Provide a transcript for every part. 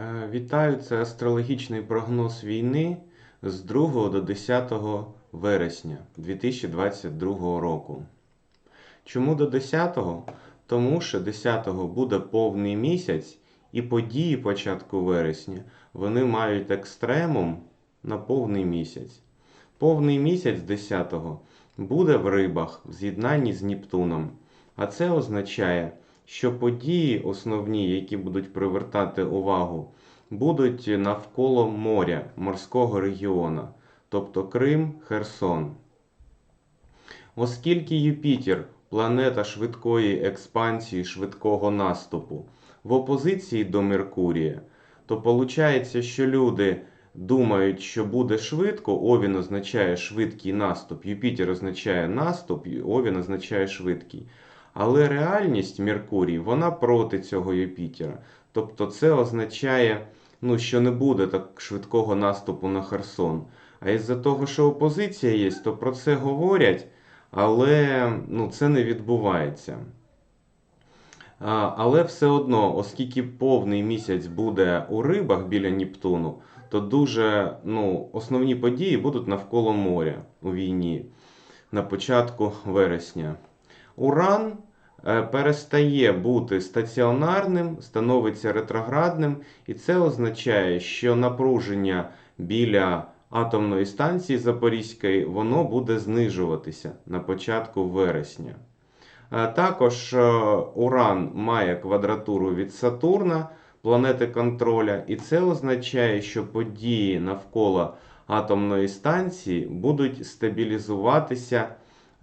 Е, Вітаю, це астрологічний прогноз війни з 2 до 10 вересня 2022 року. Чому до 10? Тому що 10 буде повний місяць, і події початку вересня вони мають екстремум на повний місяць. Повний місяць 10 буде в рибах в з'єднанні з Нептуном. А це означає, що події основні, які будуть привертати увагу, будуть навколо моря, морського регіону, тобто Крим, Херсон. Оскільки Юпітер планета швидкої експансії, швидкого наступу, в опозиції до Меркурія, то виходить, що люди думають, що буде швидко, Овін означає швидкий наступ, Юпітер означає наступ, Овін означає швидкий. Але реальність Меркурій, вона проти цього Юпітера. Тобто це означає, ну, що не буде так швидкого наступу на Херсон. А із-за того, що опозиція є, то про це говорять, але ну, це не відбувається. Але все одно, оскільки повний місяць буде у рибах біля Нептуну, то дуже ну, основні події будуть навколо моря у війні на початку вересня. Уран е, перестає бути стаціонарним, становиться ретроградним, і це означає, що напруження біля атомної станції Запорізької воно буде знижуватися на початку вересня. Е, Також е, Уран має квадратуру від Сатурна, планети контроля, і це означає, що події навколо атомної станції будуть стабілізуватися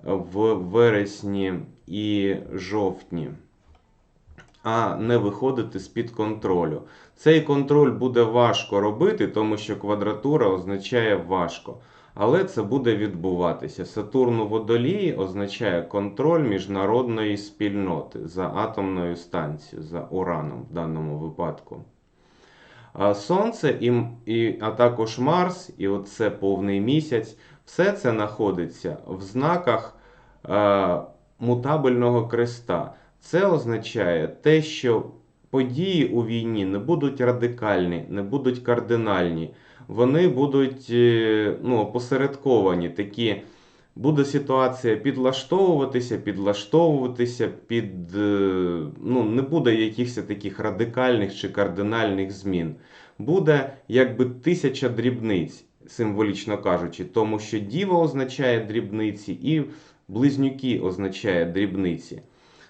в вересні і жовтні, а не виходити з-під контролю. Цей контроль буде важко робити, тому що квадратура означає важко. Але це буде відбуватися. Сатурн у водолії означає контроль міжнародної спільноти за атомною станцією, за ураном в даному випадку. Сонце, і, і, а також Марс, і оце повний місяць, все це знаходиться в знаках е, мутабельного креста. Це означає те, що події у війні не будуть радикальні, не будуть кардинальні. Вони будуть е, ну, посередковані. Такі буде ситуація підлаштовуватися, підлаштовуватися, під, е, ну, не буде якихось таких радикальних чи кардинальних змін. Буде якби тисяча дрібниць, символічно кажучи, тому що діва означає дрібниці і близнюки означає дрібниці.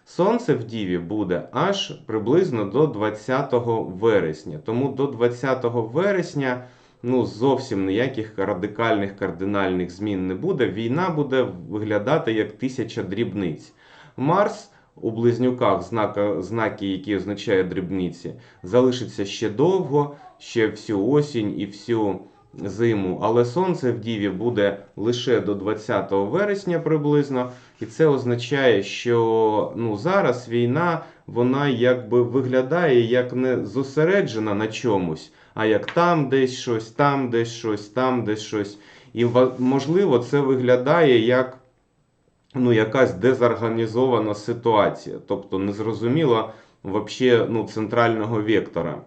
Сонце в Діві буде аж приблизно до 20 вересня. Тому до 20 вересня ну, зовсім ніяких радикальних кардинальних змін не буде. Війна буде виглядати як тисяча дрібниць. Марс у близнюках, знака, знаки, які означають дрібниці, залишиться ще довго, ще всю осінь і всю зиму. Але сонце в Діві буде лише до 20 вересня приблизно. І це означає, що ну, зараз війна вона якби виглядає як не зосереджена на чомусь, а як там десь щось, там десь щось, там десь щось. І можливо, це виглядає як ну, якась дезорганізована ситуація, тобто незрозуміло вообще, ну, центрального вектора.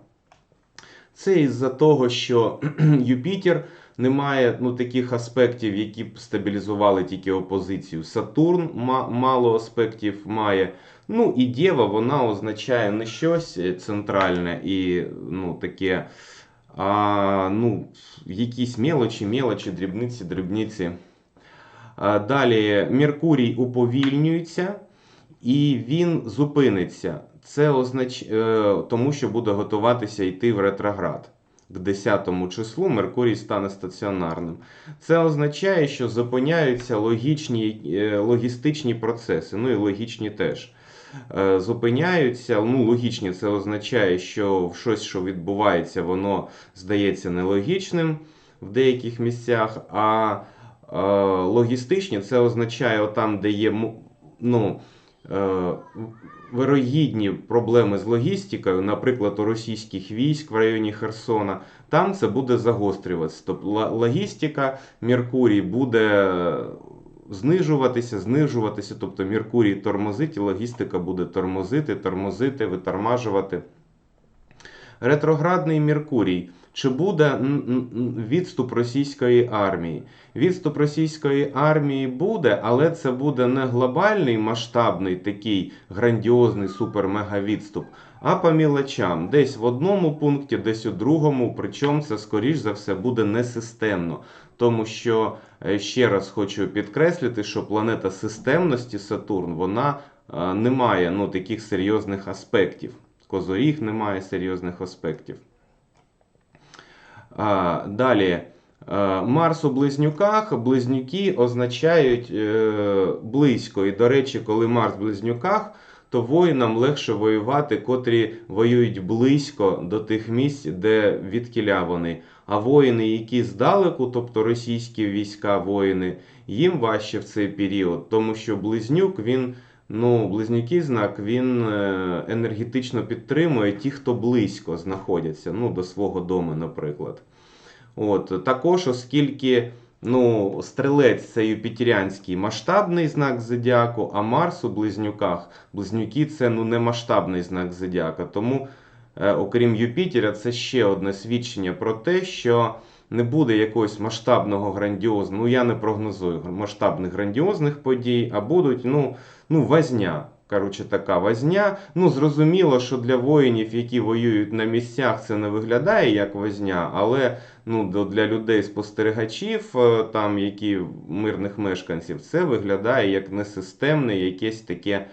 Це із-за того, що Юпітер не має ну, таких аспектів, які б стабілізували тільки опозицію. Сатурн мало аспектів має. Ну і Дєва, вона означає не щось центральне і ну, таке, а ну, якісь мелочі, мелочі, дрібниці, дрібниці. Далі Меркурій уповільнюється і він зупиниться. Це означ... е, тому, що буде готуватися йти в ретроград. К 10 числу Меркурій стане стаціонарним. Це означає, що зупиняються логічні, е, логістичні процеси, ну і логічні теж. Е, Зупиняються, ну логічні це означає, що щось, що відбувається, воно здається нелогічним в деяких місцях. А логістичні це означає там, де є ну, вирогідні проблеми з логістикою, наприклад, у російських військ в районі Херсона, там це буде загострюватися. Тобто логістика, Меркурій буде знижуватися, знижуватися. Тобто Меркурій тормозить, і логістика буде тормозити, тормозити, витормажувати. Ретроградний Меркурій. Чи буде відступ російської армії? Відступ російської армії буде, але це буде не глобальний масштабний такий грандіозний супер-мега-відступ, а по мілочам. Десь в одному пункті, десь у другому. Причому це, скоріш за все, буде несистемно. Тому що е, ще раз хочу підкреслити, що планета системності Сатурн вона е, не має ну, таких серйозних аспектів. Козоріг не має серйозних аспектів. Далі. Е, Марс у близнюках. Близнюки означають е, близько. І, до речі, коли Марс в близнюках, то воїнам легше воювати, котрі воюють близько до тих місць, де відкіля вони. А воїни, які здалеку, тобто російські війська, воїни, їм важче в цей період, тому що близнюк він. Ну, близнюки знак він е, енергетично підтримує ті, хто близько знаходяться, ну, до свого дому, наприклад. От, також, оскільки ну, стрілець це юпітеріанський масштабний знак зодіаку, а Марс у близнюках, близнюки це ну, не масштабний знак зодіака. Тому, е, окрім Юпітера, це ще одне свідчення про те, що не буде якогось масштабного грандіозного, ну я не прогнозую масштабних грандіозних подій, а будуть ну, ну, возня. Коротше, така возня. Ну, зрозуміло, що для воїнів, які воюють на місцях, це не виглядає як возня, але ну, для людей-спостерігачів, е, там, які мирних мешканців, це виглядає як несистемне, якесь таке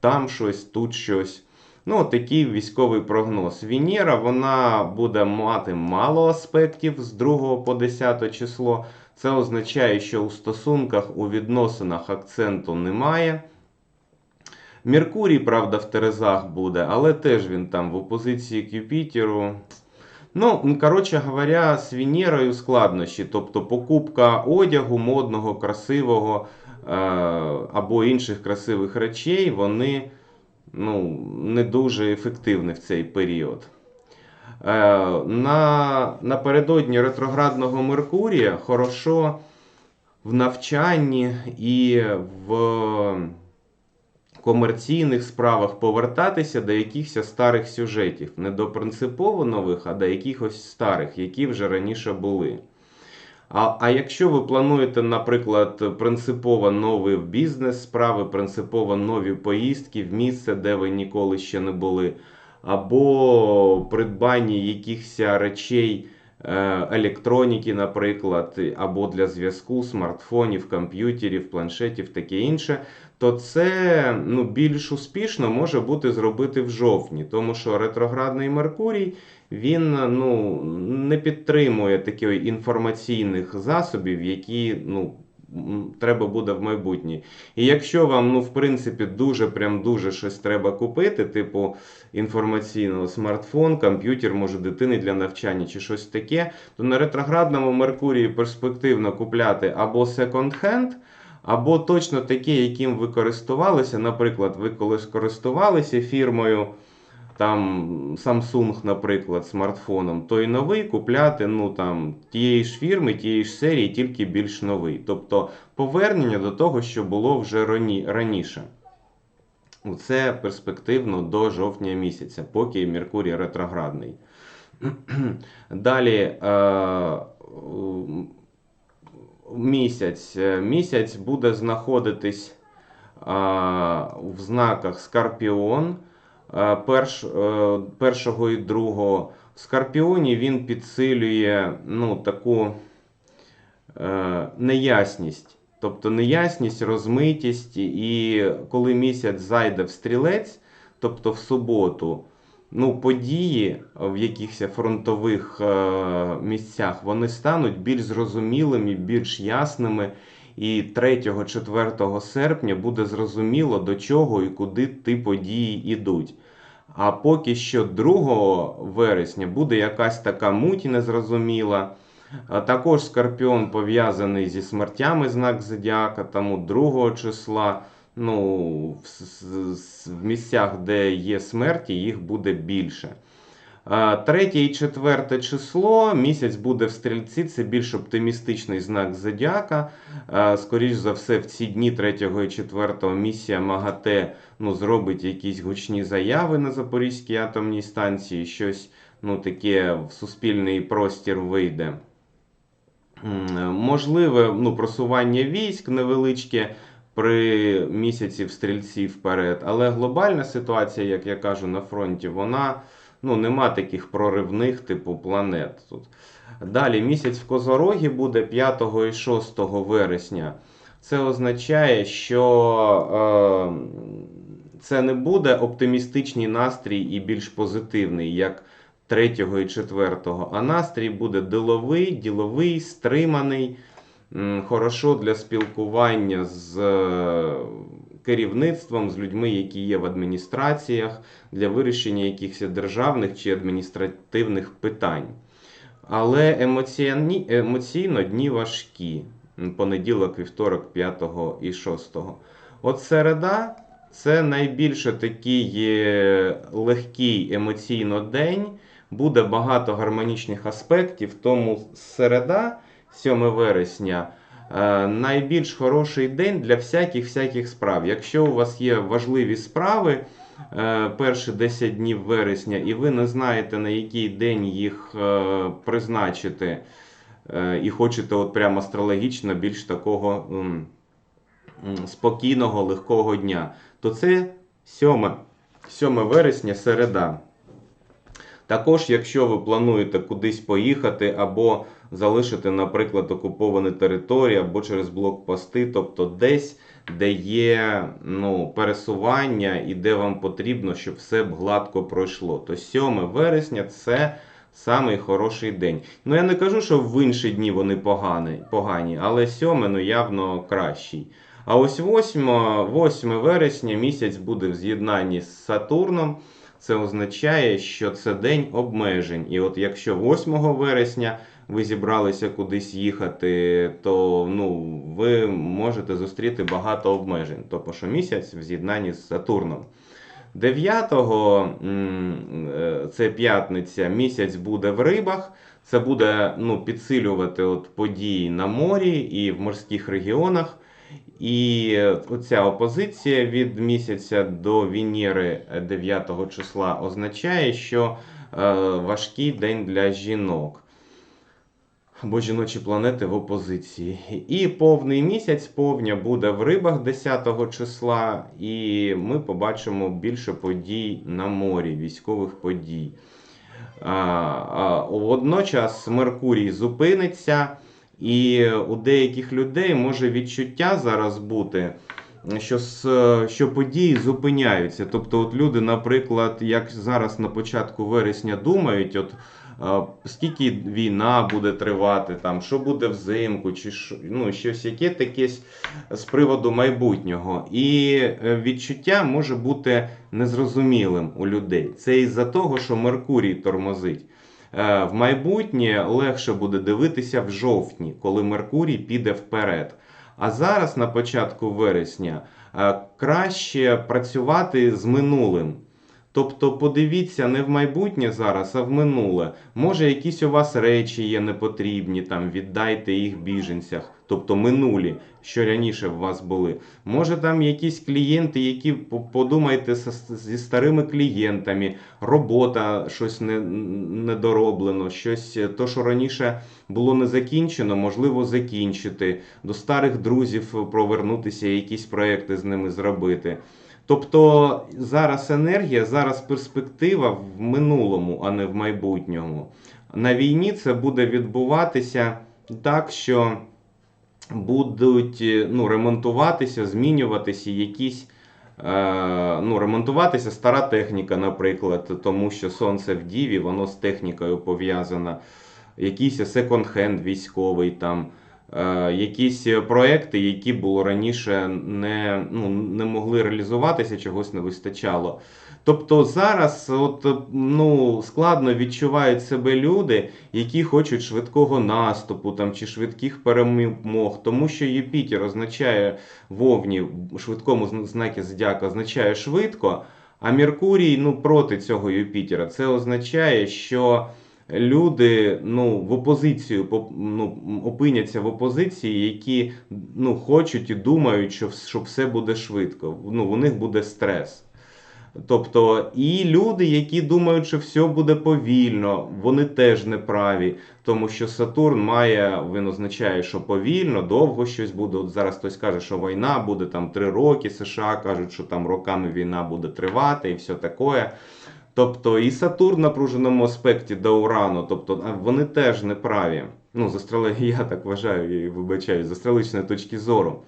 там щось, тут щось. Ну, такий військовий прогноз. Венера вона буде мати мало аспектів з 2 по 10 число. Це означає, що у стосунках, у відносинах акценту немає. Меркурій, правда, в Терезах буде, але теж він там в опозиції к Юпітеру. Ну, коротше говоря, з Венерою складнощі, тобто покупка одягу модного, красивого е, або інших красивих речей, вони ну, не дуже ефективні в цей період. Е, на, напередодні ретроградного Меркурія хорошо в навчанні і в комерційних справах повертатися до якихось старих сюжетів. Не до принципово нових, а до якихось старих, які вже раніше були. А, а якщо ви плануєте, наприклад, принципово новий бізнес-справи, принципово нові поїздки в місце, де ви ніколи ще не були, або придбання якихось речей е, електроніки, наприклад, або для зв'язку, смартфонів, комп'ютерів, планшетів, таке інше, то це ну, більш успішно може бути зробити в жовтні, тому що ретроградний Меркурій він ну, не підтримує таких інформаційних засобів, які ну, треба буде в майбутнє. І якщо вам, ну, в принципі, дуже прям дуже щось треба купити, типу інформаційного смартфон, комп'ютер, може, дитини для навчання чи щось таке, то на ретроградному Меркурії перспективно купляти або секонд-хенд, або точно таке, яким ви користувалися. Наприклад, ви колись користувалися фірмою там Samsung, наприклад, смартфоном, то і новий купляти ну, там, тієї ж фірми, тієї ж серії, тільки більш новий. Тобто повернення до того, що було вже рані- раніше. Це перспективно до жовтня місяця, поки Меркурій ретроградний. Далі е, місяць. Е, Місяць буде знаходитись в знаках Скорпіон е, перш, е, першого і другого. В Скорпіоні він підсилює ну, таку е, неясність. Тобто неясність, розмитість, і коли місяць зайде в стрілець, тобто в суботу, ну, події в якихось фронтових е, місцях вони стануть більш зрозумілими, більш ясними. І 3-4 серпня буде зрозуміло, до чого і куди ті події йдуть. А поки що 2 вересня буде якась така муть незрозуміла. Також Скорпіон пов'язаний зі смертями знак Зодіака, тому 2 числа ну, в, в місцях, де є смерті, їх буде більше. Е, Третє і четверте число місяць буде в стрільці, це більш оптимістичний знак зодіака. Е, Скоріш за все, в ці дні 3 і 4 місія МАГАТЕ ну, зробить якісь гучні заяви на Запорізькій атомній станції, щось ну, таке в суспільний простір вийде. Можливе ну, просування військ невеличке при місяці в стрільці вперед, але глобальна ситуація, як я кажу, на фронті, вона ну, нема таких проривних типу планет тут. Далі місяць в Козорогі буде 5 і 6 вересня. Це означає, що е, це не буде оптимістичний настрій і більш позитивний, як 3 і 4, а настрій буде діловий, діловий, стриманий, хорошо для спілкування з е, керівництвом, з людьми, які є в адміністраціях, для вирішення якихось державних чи адміністративних питань. Але емоціоні... емоційно дні важкі. Понеділок, вівторок, 5 і 6. От середа це найбільше такий е, легкий емоційно день. Буде багато гармонічних аспектів. Тому середа, 7 вересня, е, найбільш хороший день для всяких всяких справ. Якщо у вас є важливі справи, е, перші 10 днів вересня, і ви не знаєте, на який день їх е, призначити, і хочете от прямо астрологічно більш такого спокійного, легкого дня, то це 7, 7 вересня, середа. Також, якщо ви плануєте кудись поїхати або залишити, наприклад, окуповані території, або через блокпости, тобто десь, де є ну, пересування і де вам потрібно, щоб все б гладко пройшло, то 7 вересня це самий хороший день. Ну я не кажу, що в інші дні вони погані, погані але 7 ну, явно кращий. А ось 8, 8 вересня місяць буде в з'єднанні з Сатурном. Це означає, що це день обмежень. І от якщо 8 вересня ви зібралися кудись їхати, то ну, ви можете зустріти багато обмежень. Тобто, що місяць в з'єднанні з Сатурном. 9-го, е, це п'ятниця, місяць буде в рибах. Це буде ну, підсилювати от події на морі і в морських регіонах. І оця опозиція від місяця до Венери 9 числа означає, що е, важкий день для жінок. Або жіночі планети в опозиції. І повний місяць повня буде в рибах 10 числа, і ми побачимо більше подій на морі, військових подій. Водночас Меркурій зупиниться. І у деяких людей може відчуття зараз бути, що, що події зупиняються. Тобто, от люди, наприклад, як зараз на початку вересня думають, от скільки війна буде тривати, там, що буде взимку, чи що- ну, щось яке таке з- приводу майбутнього. І е, відчуття може бути незрозумілим у людей. Це із-за того, що Меркурій тормозить. Е, В майбутнє легше буде дивитися в жовтні, коли Меркурій піде вперед. А зараз, на початку вересня, е, краще працювати з минулим. Тобто подивіться не в майбутнє зараз, а в минуле. Може, якісь у вас речі є непотрібні, там віддайте їх біженцях, тобто минулі, що раніше в вас були. Може, там якісь клієнти, які подумайте зі старими клієнтами, робота щось не, недороблено, щось е, то, що раніше було не закінчено, можливо, закінчити, до старих друзів повернутися, якісь проекти з ними зробити. Тобто зараз енергія, зараз перспектива в минулому, а не в майбутньому. На війні це буде відбуватися так, що будуть е, ну, ремонтуватися, змінюватися якісь. е, Ну, ремонтуватися стара техніка, наприклад, тому що сонце в Діві, воно з технікою пов'язано. Якийсь секонд-хенд військовий там, якісь проекти, які було раніше не, ну, не могли реалізуватися, чогось не вистачало. Тобто зараз от, ну, складно відчувають себе люди, які хочуть швидкого наступу там, чи швидких перемог, тому що Юпітер означає вовні швидкому зн- знакі зодіака означає швидко. А Меркурій ну, проти цього Юпітера. Це означає, що люди ну, в опозицію ну, опиняться в опозиції, які ну, хочуть і думають, що, що все буде швидко. Ну, у них буде стрес. Тобто, і люди, які думають, що все буде повільно, вони теж неправі, тому що Сатурн має, він означає, що повільно, довго щось буде. От зараз хтось каже, що війна буде там три роки, США кажуть, що там роками війна буде тривати і все таке. Тобто і Сатурн в напруженому аспекті до Урану, тобто вони теж неправі. Ну, з астрології, я так вважаю і вибачаю, з астрологічної точки зору.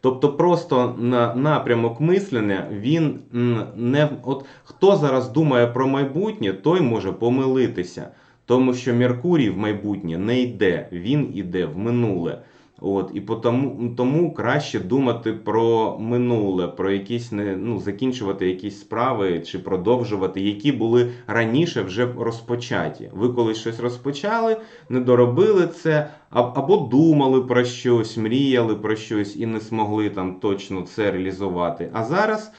Тобто просто на напрямок мислення він не от хто зараз думає про майбутнє, той може помилитися, тому що Меркурій в майбутнє не йде, він іде в минуле. От і потому, тому краще думати про минуле, про якісь не ну закінчувати якісь справи чи продовжувати, які були раніше вже розпочаті. Ви колись щось розпочали, не доробили це, або думали про щось, мріяли про щось і не змогли там точно це реалізувати. А зараз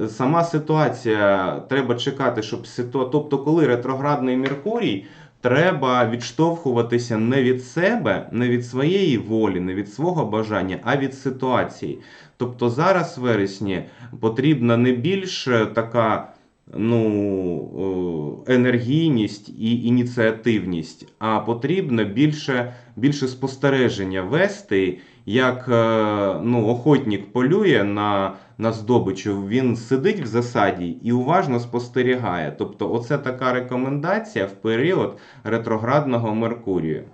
е, сама ситуація треба чекати, щоб ситуа... Тобто, коли ретроградний Меркурій. Треба відштовхуватися не від себе, не від своєї волі, не від свого бажання, а від ситуації. Тобто зараз в вересні потрібна не більш е, така ну, е, енергійність і ініціативність, а потрібно більше, більше спостереження вести, як е, ну, охотник полює на, на здобичу, він сидить в засаді і уважно спостерігає. Тобто, оце така рекомендація в період ретроградного Меркурію.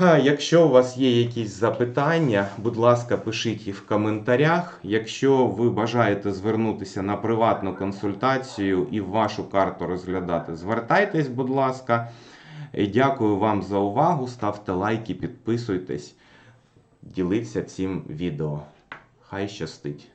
Якщо у вас є якісь запитання, будь ласка, пишіть їх в коментарях. Якщо ви бажаєте звернутися на приватну консультацію і вашу карту розглядати, звертайтесь, будь ласка. Дякую вам за увагу. Ставте лайки, підписуйтесь, діліться цим відео. Хай щастить!